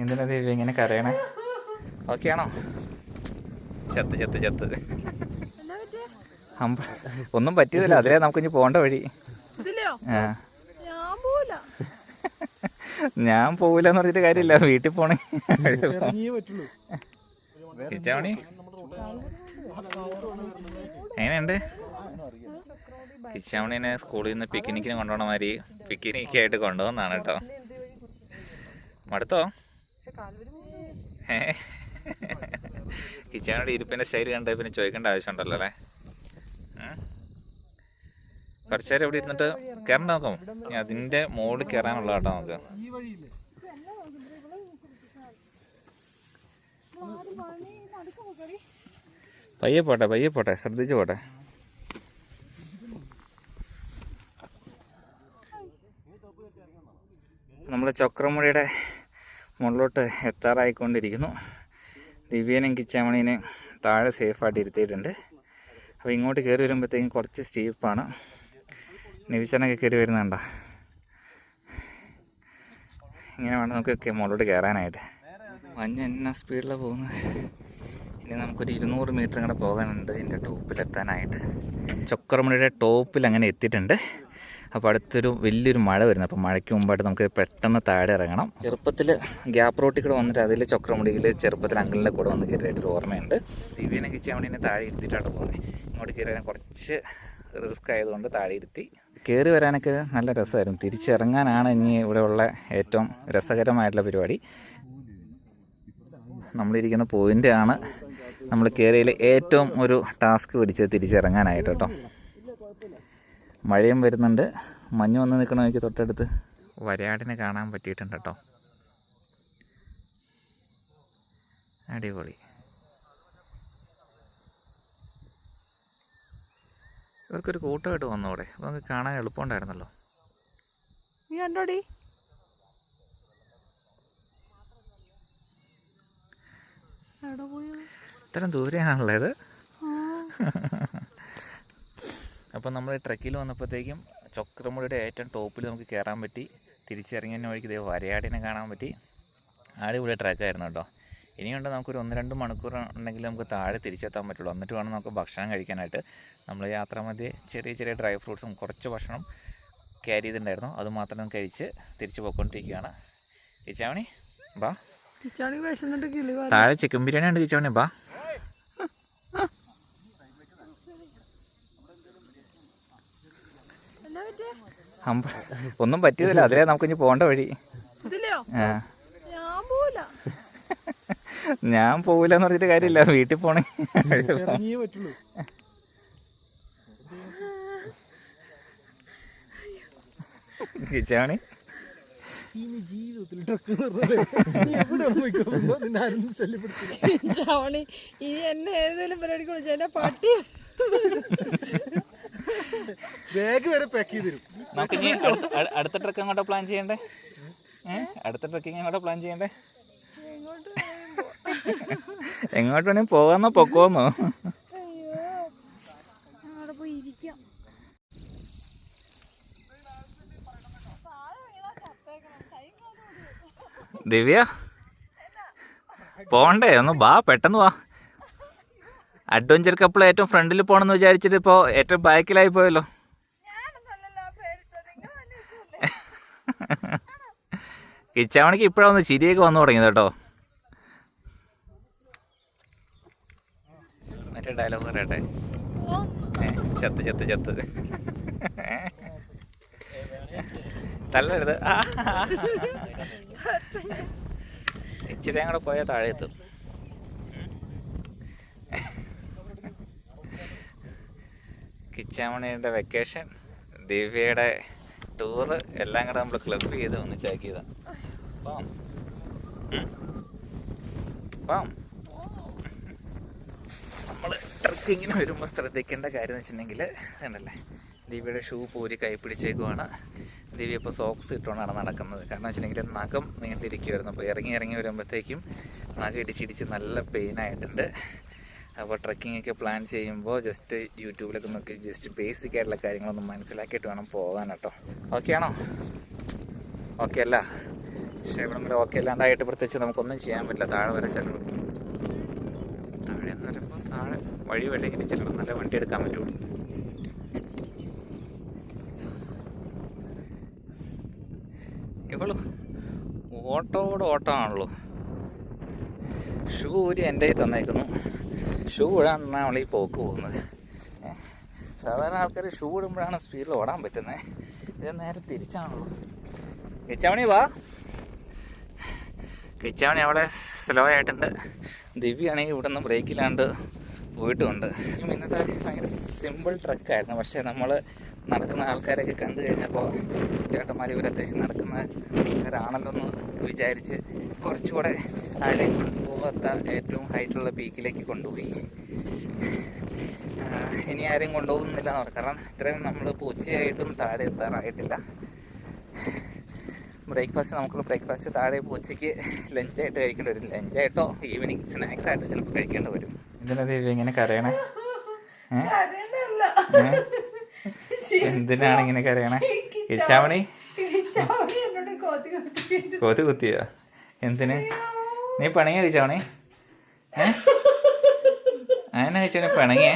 എന്തിനാ ദേവി ഇങ്ങനെ കരയണേ? ഓക്കെ ആണോ? ചത്ത് ചത്ത് ചത്ത്. ഒന്നും പറ്റിയതല്ല. അതിലേ നമുക്ക് ഇനി പോകേണ്ട വഴി ഞാൻ പോവില്ല. എന്ന് പറഞ്ഞിട്ട് കാര്യമില്ല. വീട്ടിൽ പോണേ. കിച്ചാമണി എങ്ങനെയുണ്ട്? കിച്ചാമണിനെ സ്കൂളിൽ നിന്ന് പിക്നിക്കിന് കൊണ്ടുപോകണ മാതിരി പിക്നിക്കായിട്ട് കൊണ്ടുപോകുന്നതാണ് കേട്ടോ. മടുത്തോ? ഏ? കിച്ചാമണിയുടെ ഇരിപ്പിന്റെ സ്റ്റൈൽ കണ്ട് പിന്നെ ചോദിക്കേണ്ട ആവശ്യമുണ്ടല്ലോ അല്ലേ? കുറച്ചു നേരം ഇവിടെ ഇരുന്നിട്ട് കയറണ്ട നോക്കാം. ഇനി അതിന്റെ മുകളിൽ കയറാനുള്ള കേട്ടോ നമുക്ക്. പയ്യെ പോട്ടെ പയ്യെ പോട്ടെ ശ്രദ്ധിച്ചു പോട്ടെ. നമ്മുടെ ചക്രമുടിയുടെ മുകളിലോട്ട് എത്താറായിക്കൊണ്ടിരിക്കുന്നു. ദിവ്യനും കിച്ചാമണീനെ താഴെ സേഫായിട്ട് ഇരുത്തിയിട്ടുണ്ട്. അപ്പോൾ ഇങ്ങോട്ട് കയറി വരുമ്പോഴത്തേക്കും കുറച്ച് സ്റ്റീപ്പാണ്. നിവിച്ചനൊക്കെ കയറി വരുന്നുണ്ടോ? ഇങ്ങനെ വേണം നമുക്ക് മുകളിലോട്ട് കയറാനായിട്ട്. മഞ്ഞ എന്നാ സ്പീഡിലാണ് പോകുന്നത്? ഇനി നമുക്കൊരു ഇരുന്നൂറ് മീറ്റർ കൂടെ പോകാനുണ്ട് ഇതിന്റെ ടോപ്പിലെത്താനായിട്ട്. ചക്രമുടിയുടെ ടോപ്പിൽ അങ്ങനെ എത്തിയിട്ടുണ്ട്. അപ്പോൾ അടുത്തൊരു വലിയൊരു മഴ വരുന്നത് അപ്പോൾ മഴയ്ക്ക് മുമ്പായിട്ട് നമുക്ക് പെട്ടെന്ന് താഴെ ഇറങ്ങണം. ചെറുപ്പത്തിൽ ഗ്യാപ്പ് റോട്ടിൽ കൂടെ വന്നിട്ട് അതിൽ ചക്രമുടിയിൽ ചെറുപ്പത്തിൽ അങ്കിളിന്റെ കൂടെ വന്ന് കയറിയിട്ടൊരു ഓർമ്മയുണ്ട്. ദിവ്യനെ കിച്ചാമണിനെ താഴെ ഇരുത്തിയിട്ടാണ് പോകുന്നത് ഇങ്ങോട്ട് കയറി കുറച്ച് റിസ്ക് ആയതുകൊണ്ട് താഴെ ഇരുത്തി. കയറി വരാനൊക്കെ നല്ല രസമായിരുന്നു. തിരിച്ചിറങ്ങാനാണ് ഇനി ഇവിടെയുള്ള ഏറ്റവും രസകരമായിട്ടുള്ള പരിപാടി. നമ്മളിരിക്കുന്ന പോയിന്റ് ആണ്. നമ്മൾ കയറിയതിൽ ഏറ്റവും ഒരു ടാസ്ക് പിടിച്ച് തിരിച്ചിറങ്ങാനായിട്ട് കേട്ടോ. മഴയും വരുന്നുണ്ട്. മഞ്ഞ് വന്ന് നിൽക്കണം എനിക്ക് തൊട്ടടുത്ത്? വരയാടിനെ കാണാൻ പറ്റിയിട്ടുണ്ട് കേട്ടോ. അടിപൊളി. ഇവർക്കൊരു കൂട്ടമായിട്ട് വന്നോടെ അപ്പോൾ നമുക്ക് കാണാൻ എളുപ്പമുണ്ടായിരുന്നല്ലോ. നീ കണ്ടോടി? ഇത്രയും ദൂരെയാണല്ലോ ഇത് ആ. അപ്പോൾ നമ്മൾ ട്രക്കിൽ വന്നപ്പോഴത്തേക്കും ചക്രമുടിയുടെ ഏറ്റവും ടോപ്പിൽ നമുക്ക് കയറാൻ പറ്റി. തിരിച്ചിറങ്ങിയ വഴിക്ക് ഇതേ വരയാടിനെ കാണാൻ പറ്റി. അടിപൊളി ട്രക്കായിരുന്നു കേട്ടോ. ഇനിയുണ്ട് നമുക്കൊരു ഒന്ന് രണ്ട് മണിക്കൂർ ഉണ്ടെങ്കിൽ നമുക്ക് താഴെ തിരിച്ചെത്താൻ പറ്റുള്ളൂ. എന്നിട്ട് വേണം നമുക്ക് ഭക്ഷണം കഴിക്കാനായിട്ട്. നമ്മൾ യാത്രാമധ്യേ ചെറിയ ചെറിയ ഡ്രൈ ഫ്രൂട്ട്സും കുറച്ച് ഭക്ഷണം ക്യാരി ചെയ്തിട്ടുണ്ടായിരുന്നു. അത് മാത്രം കഴിച്ച് തിരിച്ച് പോയിക്കൊണ്ടിരിക്കുകയാണ്. കിച്ചാമണി ബാ. താഴെ ചിക്കൻ ബിരിയാണി ഉണ്ട് കിച്ചാമണി ബാ. ഒന്നും പറ്റിയതല്ല. അതിലേ നമുക്ക് ഇനി പോകേണ്ട വഴി ആ. ഞാൻ പോവില്ല എന്ന് പറഞ്ഞിട്ട് കാര്യമില്ല. വീട്ടിൽ പോണേ. കിച്ചാണി? ഇനി എന്നെ ഏതെങ്കിലും പരിപാടിക്ക് വിളിച്ചാൽ പട്ടി ബാഗ് വരെ പാക്ക് ചെയ്ത് തരും നമുക്ക് അടുത്ത ട്രക്ക് അങ്ങോട്ട് പ്ലാൻ ചെയ്യണ്ടേ? അടുത്ത ട്രക്കിങ് അങ്ങോട്ട് പ്ലാൻ ചെയ്യണ്ടേ? എങ്ങോട്ട് വേണേ പോവാന്നോ പോകാന്നോ പൊക്കോന്നോ? അയ്യോ അവിടെ പോയി ഇരിക്കാം. ദിവ്യ? പോണ്ടേ ഒന്ന് വാ പെട്ടെന്ന് വാ. അഡ്വഞ്ചർ കപ്പിൾ ഏറ്റവും ഫ്രണ്ടിൽ പോകണമെന്ന് വിചാരിച്ചിട്ട് ഇപ്പോൾ ഏറ്റവും ബാക്കിലായി പോയല്ലോ. കിച്ചാമണിക്ക് ഇപ്പോഴാണ് ചിരിയൊക്കെ വന്നു തുടങ്ങിയത് കേട്ടോ. മറ്റേ ഡയലോഗ് പറയട്ടെ. ചത്ത് ചത്ത് ചത്ത്. തല്ലരുത്. ഇച്ചിരി അങ്ങോട്ട് പോയാൽ താഴെ എത്തും. കിച്ചാമണിയുടെ വെക്കേഷൻ ദിവ്യയുടെ ടൂറ് എല്ലാം കൂടെ നമ്മൾ ക്ലബ് ചെയ്ത് ഒന്ന് പാം. പാം. നമ്മൾ ട്രക്കിങ്ങിന് വരുമ്പോൾ ശ്രദ്ധിക്കേണ്ട കാര്യം എന്ന് വെച്ചിട്ടുണ്ടെങ്കിൽ കണ്ടല്ലേ ദിവ്യയുടെ ഷൂ പൂരി കൈ പിടിച്ചേക്കുവാണ്. ദിവ്യ ഇപ്പോൾ സോക്സ് ഇട്ടുകൊണ്ടാണ് നടക്കുന്നത്. കാരണം വെച്ചിട്ടുണ്ടെങ്കിൽ നഖം നീണ്ടിരിക്കുമായിരുന്നു അപ്പോൾ ഇറങ്ങി ഇറങ്ങി വരുമ്പോഴത്തേക്കും നഖം ഇടിച്ചിടിച്ച് നല്ല പെയിനായിട്ടുണ്ട് അപ്പോൾ ട്രക്കിംഗ് ഒക്കെ പ്ലാൻ ചെയ്യുമ്പോൾ ജസ്റ്റ് യൂട്യൂബിലൊക്കെ നോക്കി ജസ്റ്റ് ബേസിക് ആയിട്ടുള്ള കാര്യങ്ങളൊന്നും മനസ്സിലാക്കിയിട്ട് വേണം പോകാൻ കേട്ടോ. ഓക്കെ ആണോ? ഓക്കെ അല്ല. പക്ഷേ ഇവിടെ നമ്മൾ ഓക്കെ അല്ലാണ്ടായിട്ട് പ്രത്യേകിച്ച് നമുക്കൊന്നും ചെയ്യാൻ പറ്റില്ല. താഴെ വരെ ചെല്ലണം. താഴെ എന്ന് പറയുമ്പോൾ താഴെ വഴി വഴിയെങ്കിലും ചെല്ലണം. നല്ല വണ്ടി എടുക്കാൻ പറ്റുള്ളൂ. ഇവൾ ഓട്ടോട് ഓട്ടമാണല്ലോ. ഷൂ ഒരു എന്റെ കയ്യിൽ തന്നേക്കുന്നു. ഷൂ ഇടാണ് നമ്മൾ ഈ പോക്ക് പോകുന്നത്. സാധാരണ ആൾക്കാർ ഷൂ ഇടുമ്പോഴാണ് സ്പീഡിൽ ഓടാൻ പറ്റുന്നത് ഇത് നേരെ തിരിച്ചാണല്ലോ. കിച്ചാമണി വാ. കിച്ചാമണി അവിടെ സ്ലോ ആയിട്ടുണ്ട്. ദിവ്യാണെങ്കിൽ ഇവിടെ നിന്ന് ബ്രേക്കിലാണ്ട് പോയിട്ടുമുണ്ട് ഇന്നത്തെ ഭയങ്കര സിമ്പിൾ ട്രക്കായിരുന്നു പക്ഷേ നമ്മൾ നടക്കുന്ന ആൾക്കാരൊക്കെ കണ്ടു കഴിഞ്ഞപ്പോൾ ചേട്ടന്മാർ ഇവർ അത്യാവശ്യം നടക്കുന്ന ആൾക്കാരാണല്ലോ എന്ന് വിചാരിച്ച് കുറച്ചുകൂടെ ആരെയും കൊണ്ടുപോകാത്ത ഏറ്റവും ഹൈറ്റുള്ള പീക്കിലേക്ക് കൊണ്ടുപോയി. ഇനി ആരെയും കൊണ്ടുപോകുന്നില്ല എന്ന് പറഞ്ഞു കാരണം ഇത്രയും നമ്മൾ ഇപ്പോൾ ഉച്ചയായിട്ടും താഴെ എത്താറായിട്ടില്ല. ബ്രേക്ക്ഫാസ്റ്റ് നമുക്കുള്ള ബ്രേക്ക്ഫാസ്റ്റ് താഴെ ഇപ്പോൾ ഉച്ചയ്ക്ക് ലഞ്ചായിട്ട് കഴിക്കേണ്ടി വരും. ലഞ്ചായിട്ടോ ഈവനിങ് സ്നാക്സ് ആയിട്ട് ചിലപ്പോൾ കഴിക്കേണ്ടി വരും. എന്തിനാ ദേവി ഇങ്ങനെ കരയണേ? ഏ? എന്തിനാണ് ഇങ്ങനെ കരയണേ? കിച്ചാമണി കോത്തി കോത്തി കൊതു കുത്തിയോ? എന്തിന്? നീ പണിയാ കിച്ചാമണി അങ്ങനെ കഴിച്ചാണെ പിണങ്ങിയേ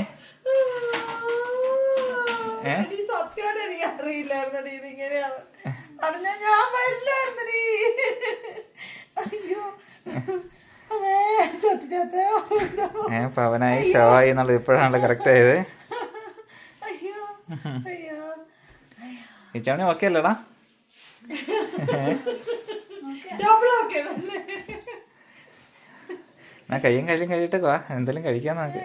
ഏ? നീ സത്യോടെ എനിക്ക് അറിയില്ലായിരുന്നടി ഇതിങ്ങനെയാണ് അറിഞ്ഞ അയ്യോ. അമ്മേ ചത്തി ചത്തേ ഏ പവനായി ഷവായി എന്നുള്ളത് ഇപ്പോഴാണല്ലോ കറക്റ്റ് ആയത്. ഇച്ചാമണി ഓക്കെ അല്ലേടാ? ഞാൻ കയ്യും കഴിയും കഴിയിട്ട് വാ എന്തെങ്കിലും കഴിക്കാൻ നോക്ക്.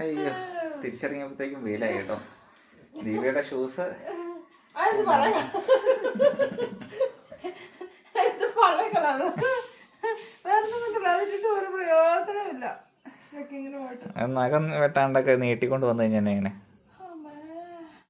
അയ്യോ തിരിച്ചിറങ്ങിയപ്പോഴത്തേക്കും വെയിലായി കേട്ടോ. ദീപയുടെ ഷൂസ് പഴകളാണ് വേറെ പ്രയോജനമില്ല ഇതൊക്കെ ഇങ്ങനെ വെട്ടാണ്ടൊക്കെ നീട്ടിക്കൊണ്ട് വന്നു കഴിഞ്ഞാൽ